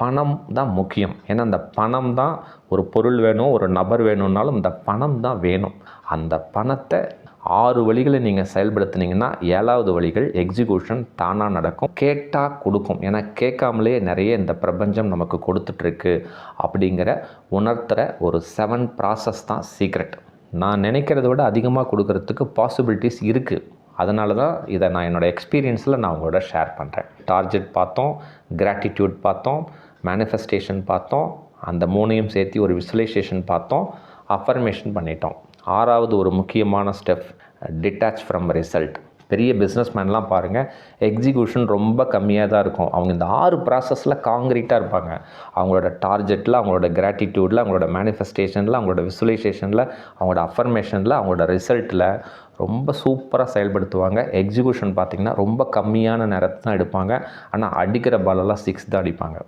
பணம் தான் முக்கியம். ஏன்னா அந்த பணம் தான் ஒரு பொருள் வேணும் ஒரு நபர் வேணும்னாலும் இந்த பணம் தான் வேணும். அந்த பணத்தை ஆறு வழிகளை நீங்கள் செயல்படுத்தினீங்கன்னா ஏழாவது வழிகள் எக்ஸிக்யூஷன் தானாக நடக்கும். கேட்டால் கொடுக்கும். ஏன்னா கேட்காமலே நிறைய இந்த பிரபஞ்சம் நமக்கு கொடுத்துட்ருக்கு அப்படிங்கிற உணர்த்துகிற ஒரு செவன் ப்ராசஸ் தான் சீக்ரெட் நான் நினைக்கிறத விட அதிகமாக கொடுக்கறதுக்கு பாசிபிலிட்டிஸ் இருக்குது அதனால தான் இதை நான் என்னோடய எக்ஸ்பீரியன்ஸில் நான் உங்களோட ஷேர் பண்ணுறேன் டார்கெட் பார்த்தோம் கிராட்டிடியூட் பார்த்தோம் மேனிஃபெஸ்டேஷன் பார்த்தோம் அந்த மூணையும் சேர்த்து ஒரு விசுவலைசேஷன் பார்த்தோம் அஃபர்மேஷன் பண்ணிட்டோம். ஆறாவது ஒரு முக்கியமான ஸ்டெப் டிட்டாச் ஃப்ரம் ரிசல்ட் பெரிய பிஸ்னஸ்மேன்லாம் பாருங்கள் எக்ஸிக்யூஷன் ரொம்ப கம்மியாக தான் இருக்கும். அவங்க இந்த ஆறு ப்ராசஸில் காங்கிரீட்டாக இருப்பாங்க. அவங்களோட டார்கெட்டில் அவங்களோட கிராட்டிடியூடில் அவங்களோட மேனிஃபெஸ்டேஷனில் அவங்களோட விசுவலைசேஷனில் அவங்களோட அஃபர்மேஷனில் அவங்களோட ரிசல்ட்டில் ரொம்ப சூப்பராக செயல்படுத்துவாங்க. எக்ஸிக்யூஷன் பார்த்திங்கன்னா ரொம்ப கம்மியான நேரத்தை தான் எடுப்பாங்க. ஆனால் அடிக்கிற பாலெல்லாம் சிக்ஸ் தான் அடிப்பாங்க.